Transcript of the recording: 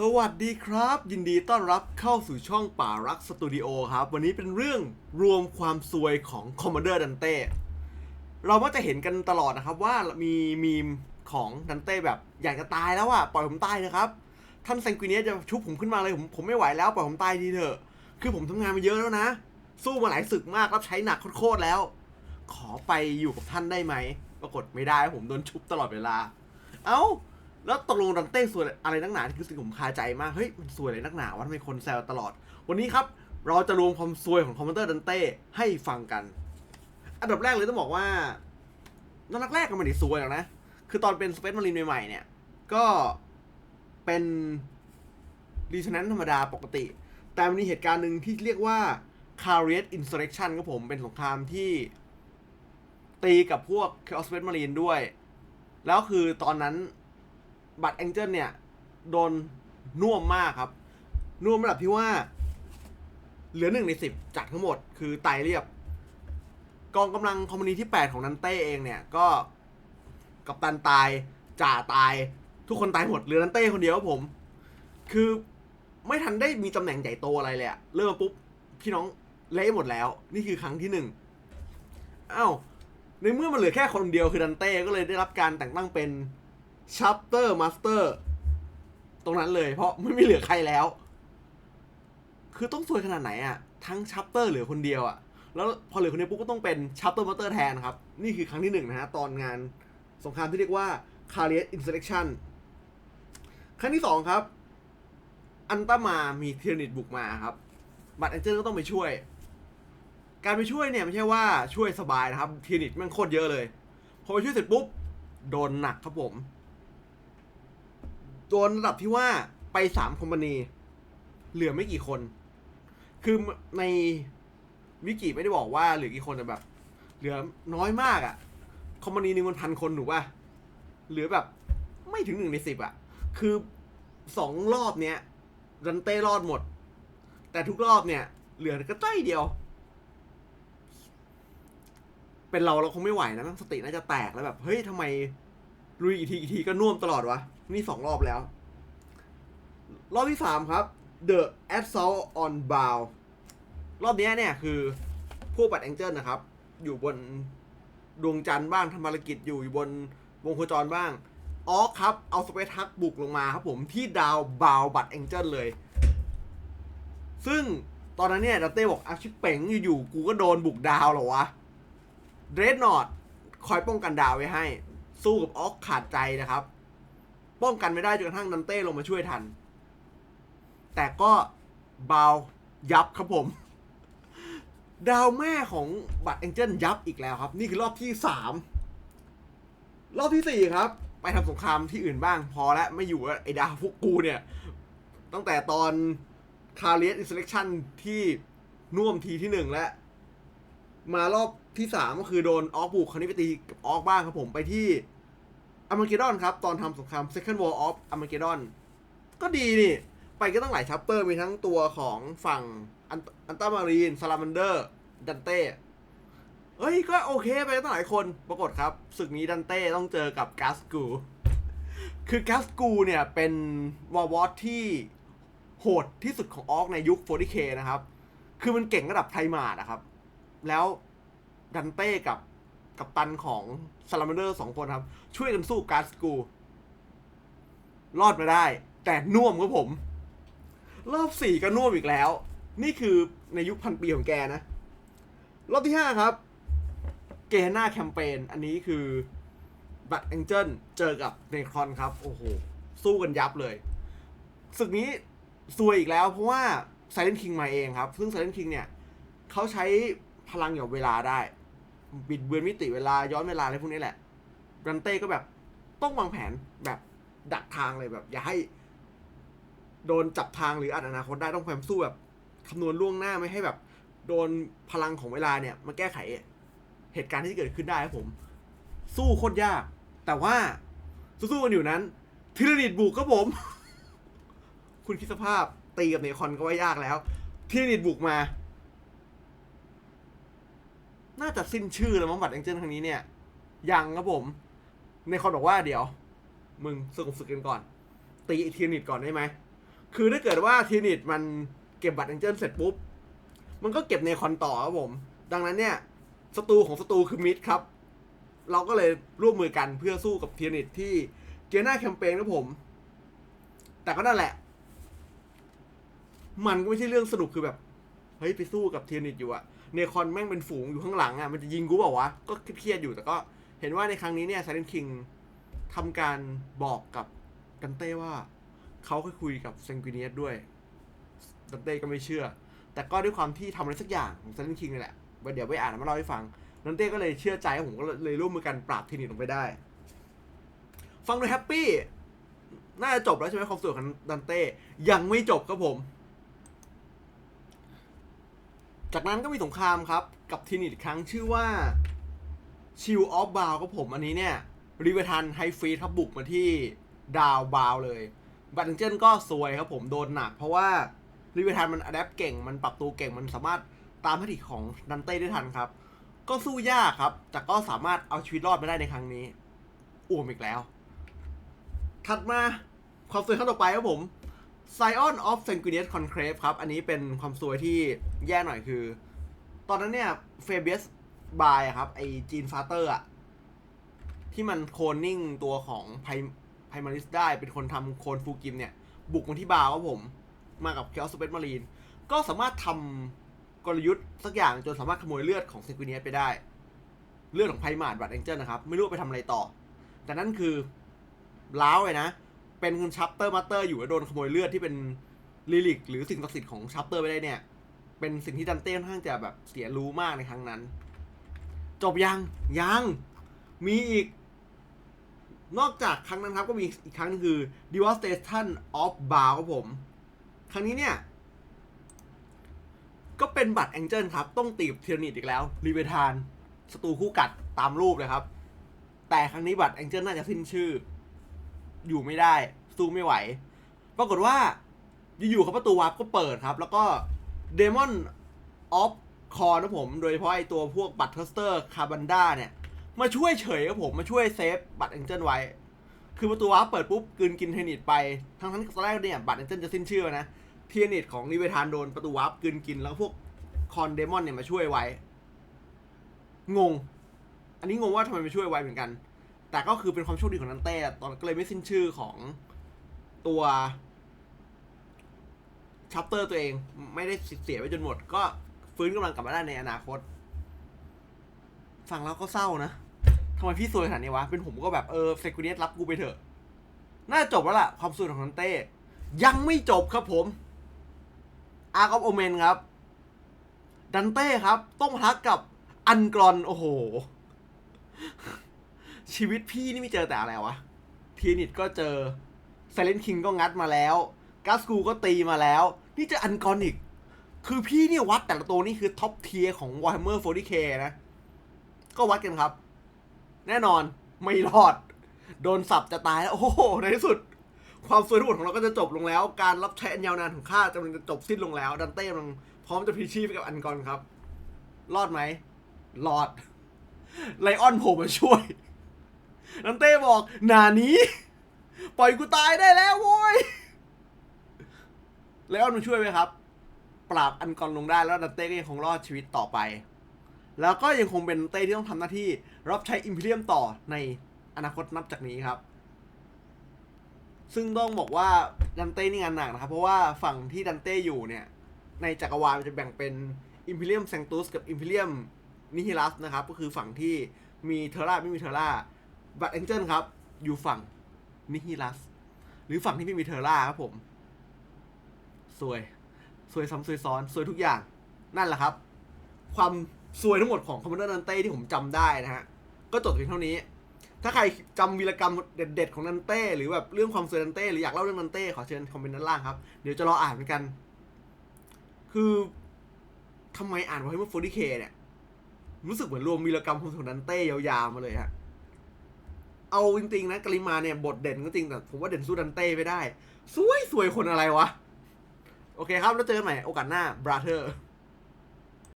สวัสดีครับ ยินดีต้อนรับเข้าสู่ช่องป่ารักสตูดิโอครับ วันนี้เป็นเรื่องรวมความซวยของ Commander Dante เต้เรามักจะเห็นกันตลอดนะครับว่ามีมีมของดันเต้แบบ อยากจะตายแล้วอะปล่อยผมตายนะครับ ท่านแซงกิเนียจะชุบผมขึ้นมาเลยผมผมไม่ไหวแล้วปล่อยผมตายทีเถอะ คือผมทำงานมาเยอะแล้วนะ สู้มาหลายศึกมากรับใช้หนักโคตรแล้ว ขอไปอยู่กับท่านได้ไหมปรากฏไม่ได้ผมโดนชุบตลอดเวลา เอ้า แล้วตกลงดันเต้สวยอะไรนักหนาที่คือสิ่งผมคาใจมาก เฮ้ย มันสวยอะไรนักหนาวะทำไมคนแซวตลอด วันนี้ครับ เราจะรวมความสวยของคอมพิวเตอร์ดันเต้ให้ฟังกัน อันดับแรกเลยต้องบอกว่านัดแรกก็ไม่ได้สวยหรอกนะ คือตอนเป็นสเปซมารีนใหม่ๆเนี่ย ก็เป็นรีชนันธรรมดาปกติ แต่มันมีเหตุการณ์หนึ่งที่เรียกว่า c a r i e t Insurrection ครับผมเป็นสงครามที่ตีกับพวก Chaos Space Marine ด้วย แล้วคือตอนนั้น บัตรแองเจิลเนี่ย โดนน่วมมากครับ น่วมระดับที่ว่า เหลือหนึ่งในสิบจากทั้งหมด คือตายเรียบ กองกำลังคอมมานีที่ 8 ของนันเต้เองเนี่ย ก็กับตันตายจ่าตาย ทุกคนตายหมดเหลือนันเต้คนเดียวครับผม คือไม่ทันได้มีตำแหน่งใหญ่โตอะไรเลยอะเริ่มมาปุ๊บพี่น้องเละหมดแล้ว นี่คือครั้งที่หนึ่งอ้าวในเมื่อมันเหลือแค่คนเดียวคือดันเต้ก็เลยได้รับการแต่งตั้งเป็น ชัปเตอร์มาสเตอร์ตรงนั้นเลย เพราะไม่มีเหลือใครแล้ว คือต้องสวยขนาดไหนอะทั้งชัปเตอร์เหลือคนเดียวอะแล้วพอเหลือคนเดียวปุ๊บก็ต้องเป็นชัปเตอร์มาสเตอร์แทนครับ นี่คือครั้งที่หนึ่งนะฮะ ตอนงานสงครามที่เรียกว่า c a r i e t Insurrection ครั้งที่สองครับ อันตามามีเทียนิตบุกมาครับบัตแองเจิลก็ต้องไปช่วย การไปช่วยเนี่ยไม่ใช่ว่าช่วยสบายนะครับเทียนิตมันโคตรเยอะเลย พอไปช่วยเสร็จปุ๊บโดนหนักครับผม โดนระดับที่ว่าไปสามคอมพานีเหลือไม่กี่คน คือในวิกิไม่ได้บอกว่าเหลือกี่คนแต่แบบ เหลือน้อยมากอะ่ะ คอมพานีหนึ่งมันพันคนถูกป่ะเหลือแบบไม่ถึงหนึ่งในสิบอะ คือสองรอบเนี้ยรันเต้รอดหมด แต่ทุกรอบเนี่ย เหลือก็ใต้เดียว เป็นเราเราคงไม่ไหวนะสติน่าจะแตกแล้วแบบ เฮ้ยทำไม ลุยอีกทีอีกทีก็น่วมตลอดวะ นี่สองรอบแล้ว รอบที่สามครับ The Assault on Bow รอบเนี้ยเนี่ยคือพวกบัตแองเจิลนะครับ อยู่บนดวงจันทร์บ้างทำภารกิจอยู่อยู่บนวงโคจรบ้างออกครับ เอาสเปซทักบุกลงมาครับผมที่ดาวบาวบัตแองเจิลเลย ซึ่งตอนนั้นเนี่ยดัตเต้บอกอาชิปเป๋งอยู่ๆกูก็โดนบุกดาวเหรอวะเดรดนอตคอยป้องกันดาวไว้ให้ สู้กับออกขาดใจนะครับ ป้องกันไม่ได้จนกระทั่งดันเต้ลงมาช่วยทัน แต่ก็เบายับครับผม ดาวแม่ของบัตรแองเจิลยับอีกแล้วครับ นี่คือรอบที่สามรอบที่สี่ครับ ไปทำสงครามที่อื่นบ้าง พอแล้วไม่อยู่ไอ้ดาวพวกกูเนี่ย ตั้งแต่ตอนคาเรียสอินสเลคชั่นที่น่วมทีที่หนึ่งแล้ว มารอบที่สามก็คือโดนออกบุกคราวนี้ไปตีกับออกบ้างครับผมไปที่ อ r ม a เกดอนครับ ตอนทำสงคราม Second War of Armageddon ก็ดีนี่ ไปก็ตั้งหลายชัปเตอร์มีทั้งตัวของฝั่งอันตามารีนซาลามันเดอร์ ดันเต้ เอ้ย ก็โอเคไปตั้งหลายคนปรากฏครับศึกนี้ดันเต้ต้องเจอกับกาสกู คือแกสกูเนี่ย เป็นวอลวอตที่โหดที่สุดของออกในยุค 40K นะครับ คือมันเก่งระดับไพมาดนะครับ แล้วดันเต้กับ กับตันของซาลามันเดอร์สองคนครับ ช่วยกันสู้การสกู รอดมาได้ แต่น่วมครับผม รอบสี่ก็น่วมอีกแล้ว นี่คือในยุคพันปีของแกนะ รอบที่ห้าครับ เกน่าแคมเปญอันนี้คือบัตแองเจิลเจอกับเนครอนครับ โอ้โห สู้กันยับเลยศึกนี้ซวยอีกแล้วเพราะว่า Silent King มาเองครับ ซึ่ง Silent King เนี่ยเขาใช้พลังหยอบเวลาได้ บิดเบือนมิติเวลาย้อนเวลาอะไรพวกนี้แหละรันเต้ก็แบบต้องวางแผนแบบดักทางเลยแบบ อย่าให้ โดนจับทางหรืออาจอนาคตได้ต้องพยายามสู้แบบคำนวณล่วงหน้าไม่ให้แบบ โดนพลังของเวลาเนี่ยมาแก้ไขเหตุการณ์ที่เกิดขึ้นได้ครับผม สู้โคตรยาก แต่ว่าสู้ๆกันอยู่นั้นทิรนิดบุกครับผม คุณคิดสภาพตีกับเนคอนก็ว่ายากแล้วทิรนิดบุกมา น่าจะสิ้นชื่อแล้วมั้งบัตรแองเจิลครั้งนี้เนี่ย ยังครับผม ในคอนบอกว่าเดี๋ยว มึงสงบศึกกันก่อน ตีไอทีนิดก่อนได้ไหม คือถ้าเกิดว่าทีนิตมันเก็บบัตรแองเจิลเสร็จปุ๊บ มันก็เก็บเนคอนต่อครับผม ดังนั้นเนี่ยศัตรูของศัตรูคือมิดครับ เราก็เลยร่วมมือกันเพื่อสู้กับทีนิตที่เกียร์หน้าแคมเปญครับผม แต่ก็นั่นแหละ มันก็ไม่ใช่เรื่องสนุกคือแบบ เฮ้ยไปสู้กับเทียนิตอยู่อะ เนคอนแม่งเป็นฝูงอยู่ข้างหลังอะมันจะยิงกูเปล่าวะ ก็เครียดอยู่แต่ก็เห็นว่าในครั้งนี้เนี่ยไซเลนคิงทำการบอกกับดันเต้ว่าเขาเคยคุยกับเซงกิเนียสด้วยดันเต้ก็ไม่เชื่อ แต่ก็ด้วยความที่ทำอะไรสักอย่างของไซเลนคิงนี่แหละเดี๋ยวไปอ่านมาเล่าให้ฟังดันเต้ก็เลยเชื่อใจผมก็เลยร่วมมือกันปราบเทีนิตลงไปได้ ฟังดูแฮปปี้น่าจะจบแล้วใช่ไหมความสวยของดันเต้ยังไม่จบครับผม จากนั้นก็มีสงครามครับ กับทีนิตครั้งชื่อว่าชิลออฟบาวครับผมอันนี้เนี่ยรีเวทันไฮฟรีครับบุกมาที่ดาวบาวเลยบัตเทนเจนก็ซวยครับผมโดนหนัก เพราะว่ารีเวทันมันอัดแอปเก่งมันปรับตัวเก่งมันสามารถตามแทคติกของดันเต้ได้ทันครับ ก็สู้ยากครับ แต่ก็สามารถเอาชีวิตรอดมาได้ในครั้งนี้อ้วมอีกแล้ว ถัดมาความสวยขั้นต่อไปครับผม Scion of Sanguineous Conclave ครับ อันนี้เป็นความสวยที่แย่หน่อยคือ ตอนนั้นเนี่ยเฟเบียสบายครับ ไอจีนฟาเตอร์อะที่มันโคลนนิ่งตัวของไพไพมาริสได้เป็นคนทำโคลนฟูกิมเนี่ย บุกมาที่บาร์ครับผม มากับเคอสเปซมารีน ก็สามารถทำกลยุทธ์สักอย่างจนสามารถขโมยเลือดของเซนกิเนียสไปได้ เลือดของไพมาดบัตแองเจิลนะครับ ไม่รู้ไปทำอะไรต่อ แต่นั่นคือล้าวเลยนะ เป็นคุณชัปเตอร์มาสเตอร์อยู่แล้วโดนขโมยเลือดที่เป็นลิลิกหรือสิ่งศักดิ์สิทธิ์ของชัปเตอร์ไปได้เนี่ย เป็นสิ่งที่ดันเต้ค่อนข้างจะแบบเสียรู้มากในครั้งนั้น จบยังยังมีอีก นอกจากครั้งนั้นครับก็มีอีกครั้งนึงคือ Devastation of Baal ครับผม ครั้งนี้เนี่ย ก็เป็นบัตรแองเจิลครับ ต้องตีบเทียนิตอีกแล้วรีเวทานศัตรูคู่กัดตามรูปเลยครับ แต่ครั้งนี้บัตรแองเจิลน่าจะสิ้นชื่อ อยู่ไม่ได้ สู้ไม่ไหว ปรากฏว่า อยู่ๆครับประตูวาร์ปก็เปิดครับ แล้วก็เดมอนออฟคอนะผม โดยเฉพาะไอตัวพวกบัตรเทสเตอร์คาบันดาเนี่ย มาช่วยเฉยครับผม มาช่วยเซฟบัตรแองเจิลไว้ คือประตูวาร์ปเปิดปุ๊บกลืนกินเทนิตไป ทั้งทั้งตอนแรกเนี่ยบัตรแองเจิลจะสิ้นชื่อนะ เทนิตของนิเวทานโดนประตูวาร์ปกลืนกิน แล้วพวกคอนเดมอนเนี่ยมาช่วยไว้ งง อันนี้งงว่าทำไมมาช่วยไว้เหมือนกัน แต่ก็คือเป็นความโชคดีของนันเต้ตอนก็เลยไม่สิ้นชื่อของตัวชัปเตอร์ตัวเองไม่ได้เสียไปจนหมด ก็ฟื้นกำลังกลับมาได้ในอนาคต ฟังแล้วก็เศร้านะทำไมพี่ซวยขนาดนี้วะ เป็นผมก็แบบเออเซกูเนียสรับกูไปเถอะ น่าจบแล้วล่ะ ความสวยของนันเต้ ยังไม่จบครับผม อาร์คอฟโอเมนครับ ดันเต้ครับ ต้องมาทักกับอันกรอน โอ้โห ชีวิตพี่นี่ไม่เจอแต่อะไรวะทีนิตก็เจอไซเลนคิงก็งัดมาแล้วกัสกูก็ตีมาแล้ว นี่เจะอันกรอนอีก คือพี่เนี่ยวัดแต่ละตัวนี่คือท็อปเทียร์ของ Warhammer 40k นะ ก็วัดกันครับ แน่นอนไม่รอด โดนสับจะตายแล้ว โอ้โห ในที่สุด ความสวยทั้งหมดของเราก็จะจบลงแล้ว การรับใช้อันยาวนานของข้าจะมันจะจบสิ้นลงแล้ว ดันเต้กำลังพร้อมจะพีชีพไปกับอันกรครับ รอดไหมรอดไลออนโผล่มาช่วย ดันเต้บอกหนานี้ ปล่อยกูตายได้แล้วโว้ยไลออนมาช่วยไหมครับ ปราบอันกรลงได้แล้วดันเต้ก็ยังคงรอดชีวิตต่อไป แล้วก็ยังคงเป็นดันเต้ที่ต้องทำหน้าที่ รับใช้อิมพีเรียมต่อในอนาคตนับจากนี้ครับ ซึ่งต้องบอกว่าดันเต้นี่งานหนักนะครับ เพราะว่าฝั่งที่ดันเต้อยู่เนี่ย ในจักรวาลมันจะแบ่งเป็นอิมพีเรียมแซงตุสกับอิมพีเรียมนิฮิลัสนะครับ ก็คือฝั่งที่มีเทอร่าไม่มีเทอร่า บัตแองเจิลครับ อยู่ฝั่งนิฮิลัส หรือฝั่งที่ไม่มีเทอร่าครับผม สวย สวยซ้ำสวยซ้อน สวยทุกอย่าง นั่นแหละครับ ความสวยทั้งหมดของคอมมานเดอร์นันเต้ที่ผมจำได้นะฮะ ก็จบเพียงเท่านี้ ถ้าใครจำวีรกรรมเด็ดๆของนันเต้ หรือแบบเรื่องความสวยนันเต้หรืออยากเล่าเรื่องนันเต้ขอเชิญคอมเมนต์ด้านล่างครับ เดี๋ยวจะรออ่านเหมือนกัน คือทำไมอ่านว่าให้มันโฟร์ดีเคเนี่ย รู้สึกเหมือนรวมวีรกรรมของนันเต้ยาวๆมาเลยฮะ เอาจริงๆนะกริมาเนี่ยบทเด่นก็จริงแต่ผมว่าเด่นสู้ดันเต้ไม่ได้ สวยสวยคนอะไรวะ โอเคครับ แล้วเจอกันใหม่โอกาสหน้าบราเธอร์